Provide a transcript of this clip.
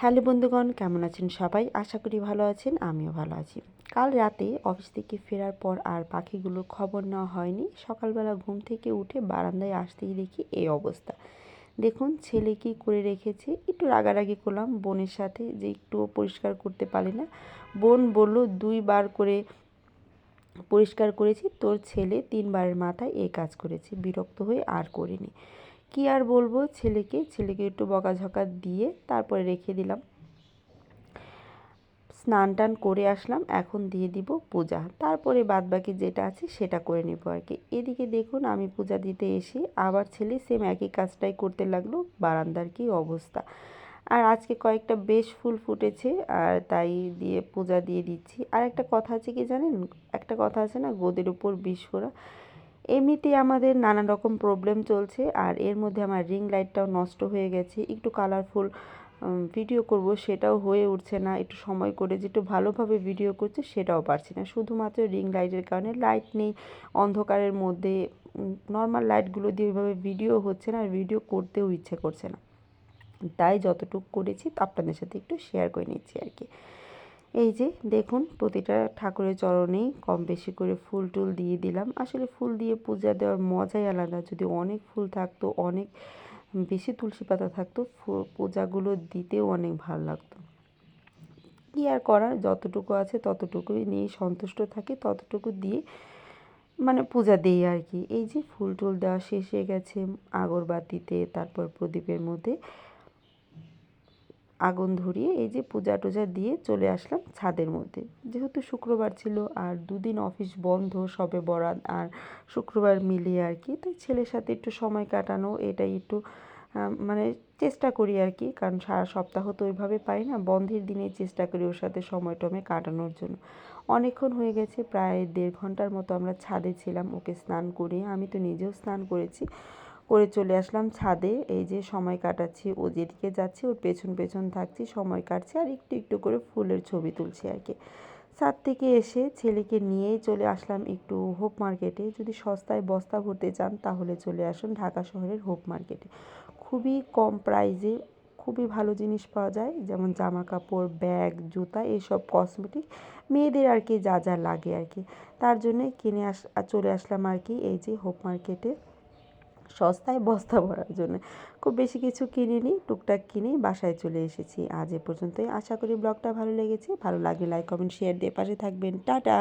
Hello বন্ধুগণ, কেমন আছেন সবাই? আশা করি ভালো আছেন, আমিও ভালো আছি। কাল রাতে অফিস থেকে ফেরার পর আর পাখিগুলোর খবর নেওয়া হয়নি। সকালবেলা ঘুম থেকে উঠে বারান্দায় আসতেই দেখি এই অবস্থা। দেখুন, ছেলে কি করে রেখেছে? একটু রাগারাগি করলাম, বোনের সাথে যে একটুও পরিষ্কার করতে পারি না। বোন বলল দুইবার করে পরিষ্কার করেছি, তোর ছেলে তিনবারের মাথায় এই কাজ করেছে, বিরক্ত হয়ে আর করিনি। কি আর বলব? ছেলেকে ছেলেকে একটু বকাঝকা দিয়ে তারপরে রেখে দিলাম। স্নান টান করে আসলাম, এখন দিয়ে দিব পূজা। তারপরে বাদ বাকি যেটা আছে সেটা করে নেব আর কি। এদিকে দেখুন, আমি পূজা দিতে এসে আবার ছেলে সেম একই কাজটাই করতে লাগল, বারান্দার কি অবস্থা। আর আজকে কয়েকটা বেশ ফুল ফুটেছে, আর তাই দিয়ে পূজা দিয়ে দিচ্ছি। আর একটা কথা আছে কি জানেন? একটা কথা আছে না, গোদের উপর বিষ করা এমনিতেই আমাদের নানা রকম প্রবলেম চলছে, আর এর মধ্যে আমার রিং লাইটটাও নষ্ট হয়ে গেছে। একটু কালারফুল ভিডিও করব সেটাও হয়ে উঠছে না। একটু সময় করে যে একটু ভালোভাবে ভিডিও করছে সেটাও পারছি না। শুধুমাত্র রিং লাইটের কারণে লাইট নেই। অন্ধকারের মধ্যে নর্মাল লাইটগুলো দিয়ে ওইভাবে ভিডিও হচ্ছে না, আর ভিডিও করতেও ইচ্ছে করছে না। তাই যতটুকু করেছি, আপনাদের সাথে একটু শেয়ার করে নিচ্ছি আর কি। এই যে দেখুন, প্রতিটা ঠাকুরের চরণেই কম বেশি করে ফুল টুল দিয়ে দিলাম। আসলে ফুল দিয়ে পূজা দেওয়ার মজাই আলাদা। যদি অনেক ফুল থাকতো, অনেক বেশি তুলসী পাতা থাকতো পূজাগুলো দিতেও অনেক ভালো লাগতো। কী আর করার? যতটুকু আছে ততটুকুই নিয়ে সন্তুষ্ট থাকি, ততটুকু দিয়ে মানে পূজা দিই আর কি। এই যে ফুল টুল দেওয়া শেষ হয়ে গেছে আগরবাতিতে, তারপর প্রদীপের মধ্যে। আগুন ধরিয়ে এই যে পূজা টুজা দিয়ে চলে আসলাম ছাদের মধ্যে। যেহেতু শুক্রবার ছিল আর দুদিন অফিস বন্ধ, সবে বরাত আর শুক্রবার মিলিয়ে আর কি, তাই ছেলের সাথে একটু সময় কাটানো, এটাই একটু মানে চেষ্টা করি আর কি, কারণ সারা সপ্তাহ তো ওইভাবে পাই না, বন্ধের দিনে চেষ্টা করি ওর সাথে সময় টমে কাটানোর জন্য। অনেকক্ষণ হয়ে গেছে, প্রায় দেড় ঘণ্টার মতো আমরা ছাদে ছিলাম, ওকে স্নান করিয়ে, আমি তো নিজেও স্নান করেছি। করে চলে আসলাম ছাদে। এই যে সময় কাটাচ্ছি, ও যেদিকে যাচ্ছে, ওর পেছন পেছন থাকছি, সময় কাটছি আর একটু একটু করে ফুলের ছবি তুলছি আর কি। ছাদ থেকে এসে ছেলেকে নিয়েই চলে আসলাম একটু হোপ মার্কেটে। যদি সস্তায় বস্তা ভরতে চান, তাহলে চলে আসুন ঢাকা শহরের হোপ মার্কেটে। খুবই কম প্রাইজে খুবই ভালো জিনিস পাওয়া যায়, যেমন জামা কাপড় ব্যাগ, জুতা এইসব কসমেটিক। মেয়েদের আর কি যা যা লাগে আর কি। তার জন্যে কিনে আস, চলে আসলাম আর কি এই যে হোপ মার্কেটে। সস্তায় বস্তা ভরার জন্য। খুব বেশি কিছু কিনিনি, টুকটাক কিনে বাসায় চলে এসেছি। আজ এ পর্যন্তই। আশা করি ব্লগটা ভালো লেগেছে। ভালো লাগলে লাইক কমেন্ট শেয়ার দিয়ে পাশে থাকবেন। টাটা!